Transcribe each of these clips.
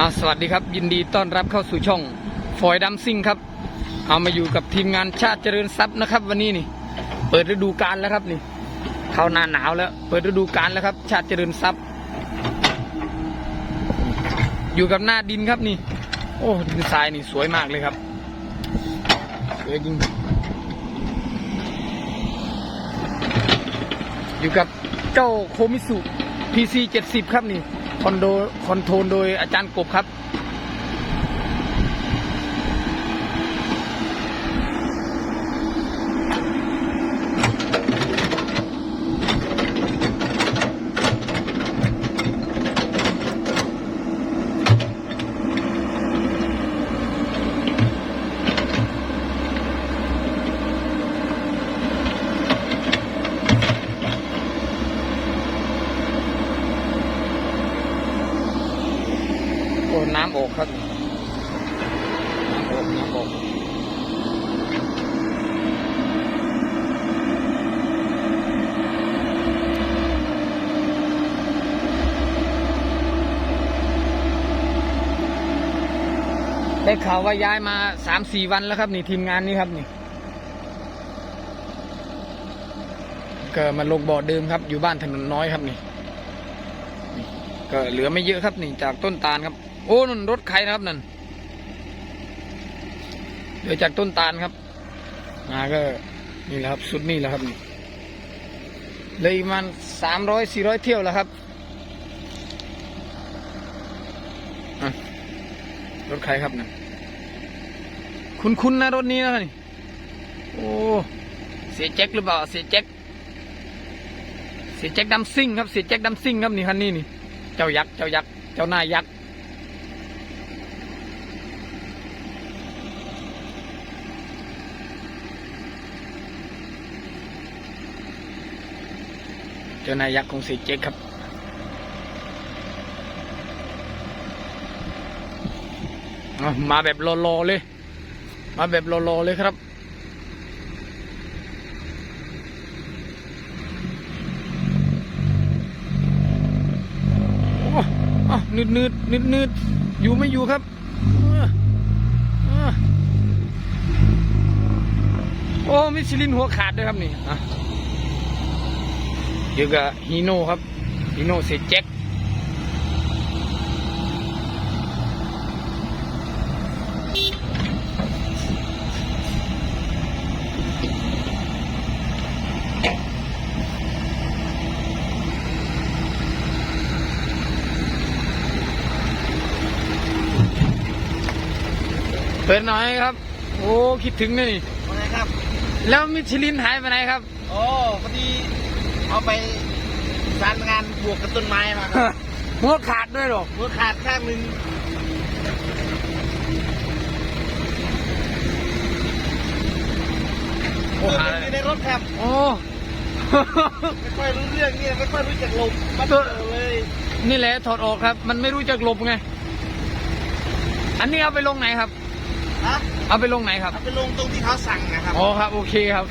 อ่าสวัสดีครับ ยินดีต้อนรับเข้าสู่ช่องฟอยดัมซิงครับ เอามาอยู่กับทีมงานชาติเจริญทรัพย์นะครับ วันนี้นี่เปิดฤดูกาลแล้วครับนี่ เข้าหน้าหนาวแล้ว เปิดฤดูกาลแล้วครับ ชาติเจริญทรัพย์ อยู่กับหน้าดินครับนี่ โอ้ดินทรายนี่สวยมากเลยครับสวยจริงอยู่กับเจ้าโคมิสุ PC 70 ครับนี่ คอนโดคอนโทรลโดยอาจารย์กบครับ น้ำออกครับน้ำออกน้ำออกได้ข่าวว่าย้ายมาสามสี่วันแล้วครับ นี่ทีมงานนี้ครับนี่ก็มาลงบ่อเดิมครับ อยู่บ้านถนนน้อยครับนี่ก็เหลือไม่เยอะครับนี่จากต้นตาลครับ โอ้นั่นรถใครนะครับนั่นเหลือจากต้นตาลครับมาก็นี่แหละครับสุดนี่แหละครับเลยมันสามร้อยสี่ร้อยเที่ยวแล้วครับรถใครครับนั่นคุณคุณนะรถนี้นะนี่โอ้เสียแจ็คหรือเปล่าเสียแจ็คเสียแจ็คดัมซิ่งครับเสียแจ็คดัมซิ่งครับนี่คันนี้นี่ เจ้ายักษ์เจ้ายักษ์เจ้าหน้ายักษ์ เจ้านายยักษ์ของสีเจ๊กครับมาแบบรอๆเลย มาแบบรอๆเลยครับ โอ้อะนืดนืดนืดนืดอยู่ไม่อยู่ครับโอ้มิชลินหัวขาดด้วยครับนี่อะ เดี๋ยวกับฮีโน่ครับฮีโน่เซแจ็คเปิดหน่อยครับ โอ้ คิดถึงนะนี่ว่าไงครับ แล้วมิชลินหายไปไหนครับ โอ้พอดี เอาไปสารงานบวกกับต้นไม้มาครับหัวขาดด้วยเหรอมือขาดข้างหนึ่งโอ้เออหาอยู่ในรถครับโอ้ไม่ค่อยรู้เรื่องนี่ไม่ค่อยรู้จักลมมาตัวเจอเลยนี่แหละถอดออกครับ มันไม่รู้จักหลบไง อันนี้เอาไปลงไหนครับฮะเอาไปลงไหนครับเอาไปลงตรงที่เขาสั่งนะครับอ๋อครับ โอเคครับ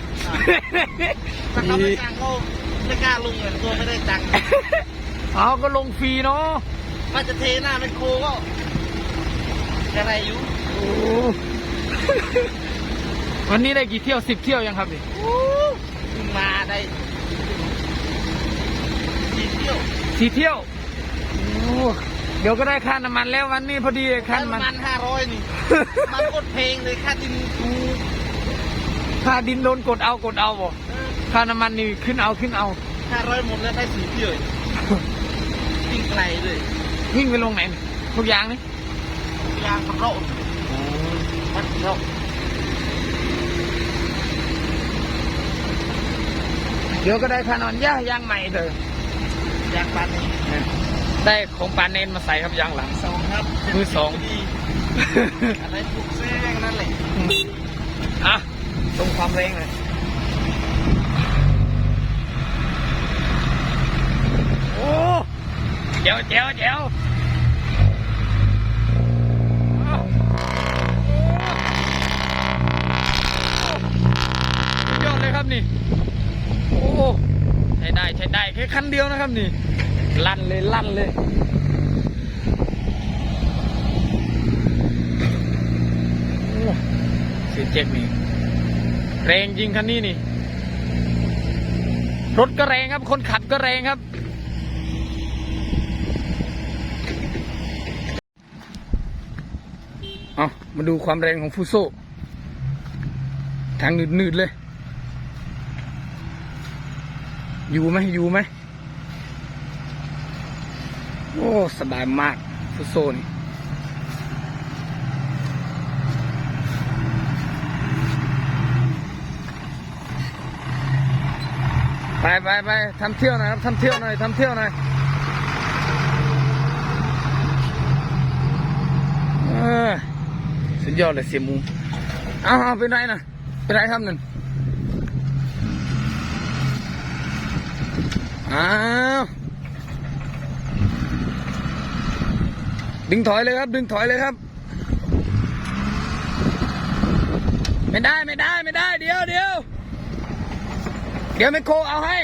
ถ้าเขาไม่สั่งก็ ไม่กล้าลงเลยตัวไม่ได้ตังค์เอาก็ลงฟรีเนาะว่าจะเทหน้าเป็นโคก็อะไรอยู่โอ้วันนี้ได้กี่เที่ยวสิบเที่ยวยังครับนี่เพิ่งมาได้สี่เที่ยวสี่เที่ยวโอ้เดี๋ยวก็ได้ค่าน้ำมันแล้ววันนี้พอดีค่าค่าน้ำมันน้ำมันห้าร้อยนี่มันกดเพลงเลยค่าดินถูกค่าดินโดนกดเอากดเอาบ่ ค่าน้ำมันนี่ขึ้นเอาขึ้นเอาห้าร้อยหมดแล้วได้สี่เที่ยววิ่งไกลเลยวิ่งไปลงไหนนี่ทุกอย่างนี่ยางขับเราวัดเราเดี๋ยวก็ได้ค่านอนย่ายางใหม่เถอะยางปันนี่ได้ของปานเนนมาใส่ครับยางหลังสองครับมือสองดีอะไรปลุกแซงนั่นแหละอะตรงความแรงเลย อ้เดี๋ยวเดี๋ยวเดี๋ยวยอดเลยครับนี่ โอ้ใช้ได้ใช้ได้แค่คันเดียวนะครับนี่ ลั่นเลยลั่นเลยสีเจ็บนี่แรงจริงคันนี้นี่ รถก็แรงครับ คนขับก็แรงครับ เอามาดูความแรงของฟูโซทางหนืดๆเลย อยู่ไหมอยู่ไหมโอ้สบายมากฟูโซนี่ไปไปไปทำเที่ยวหน่อยครับทำเที่ยวหน่อยทำเที่ยวหน่อยเออ สุดยอดเลยเสียมูเอาเอาเป็นไรนะเป็นไรครับนั่นอ้าวดึงถอยเลยครับ ดึงถอยเลยครับ ไม่ได้ไม่ได้ไม่ได้เดี๋ยวเดี๋ยวเดี๋ยวไม่โคเอาให้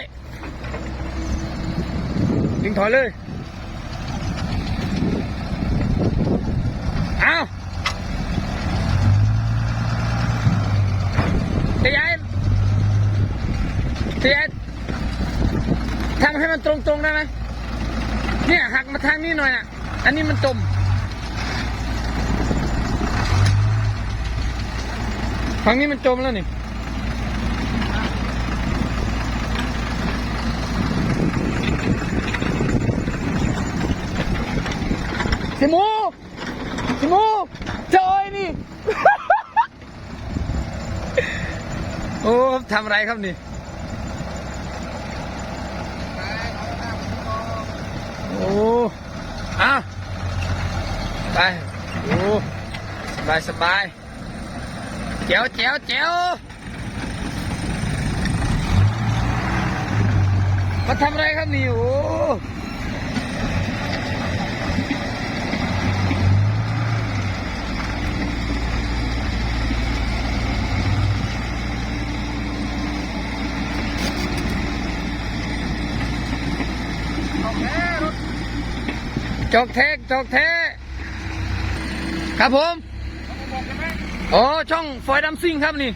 ดึงถอยเลย เอาเตียน เตียทำให้มันตรงๆได้ไหมเนี่ยหักมาทางนี้หน่อยอะอันนี้มันจมฝั่งนี้มันจมแล้วนี่สิมูสิมูเจอยนี่ โอ้ทำไรครับนี่ โอ้อะไปโอ้สบายสบายเจ๋วเจ๋วเจ๋วมาทำอะไรครับนี่โอ้ จอกเทกจอกเทครับผมโอ้ช่องฟอยดัมซิงครับนี่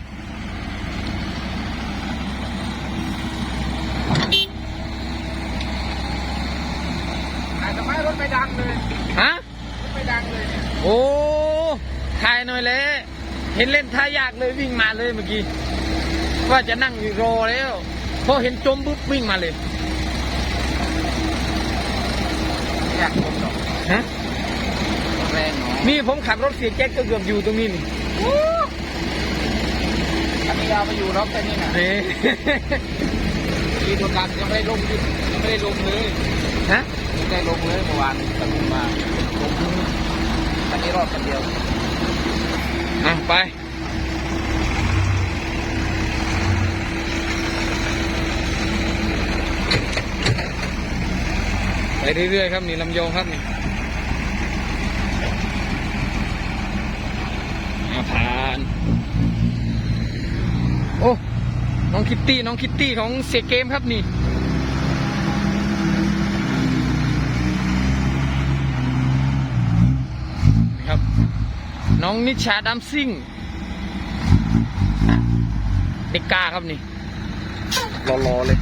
อาจจะไม่รถไม่ดังเลยฮะรถไม่ดังเลยเนี่ยโอ้ถ่ายหน่อยเลยเห็นเล่นท่ายากเลยวิ่งมาเลยเมื่อกี้ว่าจะนั่งอยู่รอแล้วพอเห็นจมปุ๊บวิ่งมาเลย ฮะแรงเนาะนี่ผมขับรถเสียแจ็คก็เกือบอยู่ตรงนี้นี่อันนี้เราไปอยู่รอบแค่นี้นะนี่ทีโดนดันยังไม่ได้ลงยังไม่ได้ลงเลยฮะไม่ได้ลงเลยเมื่อวานตะลุมมาลงอันนี้รอบกันเดียวอะไปไปเรื่อยๆครับนี่ลำยองครับนี่อาผ่าน โอ้ น้องคิตตี้ น้องคิตตี้ของเสียเกมครับนี่นครับ น้องนิชาดัมซิ่ง เด็กกาครับนี่รอๆเลย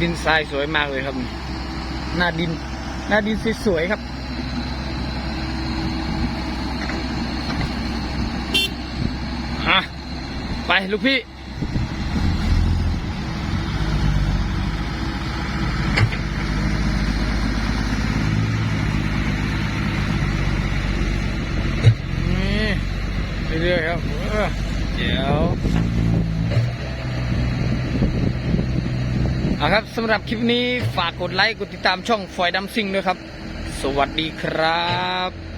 ดินทรายสวยมากเลยครับหน้าดิน หน้าดินสวยๆครับ ฮะ ไปลูกพี่เรื่อยๆครับ เดี๋ยว เอาครับสำหรับคลิปนี้ฝากกดไลค์กดติดตามช่องฟอยดัมซิงด้วยครับ สวัสดีครับ